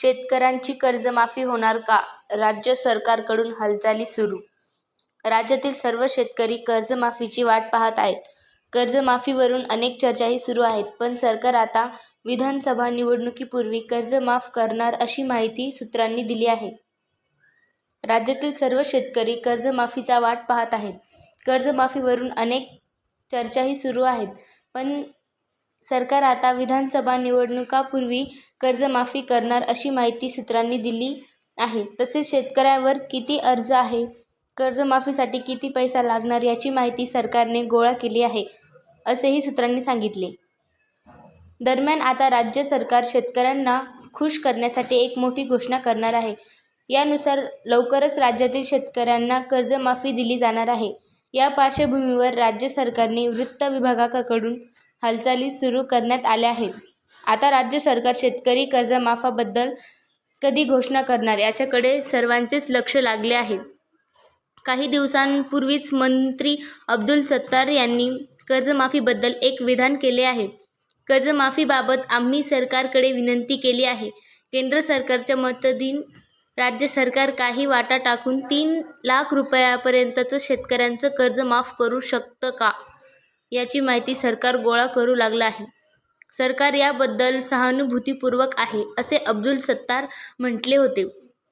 शेतकऱ्यांची कर्जमाफी होणार का? राज्य सरकारकडून हालचाली सुरू राज्यातील सर्व शेतकरी कर्जमाफीची वाट पाहत आहेत. कर्जमाफीवरून अनेक चर्चाही सुरू आहेत. पण सरकार आता विधानसभा निवडणुकीपूर्वी कर्जमाफ करणार अशी माहिती सूत्रांनी दिली आहे. राज्यातील सर्व शेतकरी कर्जमाफीचा वाट पाहत आहेत. कर्जमाफीवरून अनेक चर्चाही सुरू आहेत. पण सरकार आता विधानसभा निवडणुकांपूर्वी कर्जमाफी करणार अशी माहिती सूत्रांनी दिली आहे. तसेच शेतकऱ्यावर किती अर्ज आहे, कर्जमाफीसाठी किती पैसा लागणार याची माहिती सरकारने गोळा केली आहे, असेही सूत्रांनी सांगितले. दरम्यान आता राज्य सरकार शेतकऱ्यांना खुश करण्यासाठी एक मोठी घोषणा करणार आहे. यानुसार लवकरच राज्यातील शेतकऱ्यांना कर्जमाफी दिली जाणार आहे. या पार्श्वभूमीवर राज्य सरकारने वित्त विभागाकडून हालचाली सुरू करण्यात आल्या आहेत. आता राज्य सरकार शेतकरी कर्जमाफाबद्दल कधी घोषणा करणार याच्याकडे सर्वांचेच लक्ष लागले आहे. काही दिवसांपूर्वीच मंत्री अब्दुल सत्तार यांनी कर्जमाफीबद्दल एक विधान केले आहे. कर्जमाफीबाबत आम्ही सरकारकडे विनंती केली आहे. केंद्र सरकारच्या मदतीने राज्य सरकार काही वाटा टाकून तीन लाख रुपयांपर्यंतचं शेतकऱ्यांचं कर्ज माफ करू शकतं का, याची माहिती सरकार गोळा करू लागलं आहे. सरकार याबद्दल सहानुभूतीपूर्वक आहे, असे अब्दुल सत्तार म्हटले होते.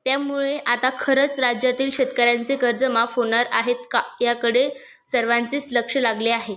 त्यामुळे आता खरंच राज्यातील शेतकऱ्यांचे कर्ज माफ होणार आहेत का, याकडे सर्वांचेच लक्ष लागले आहे.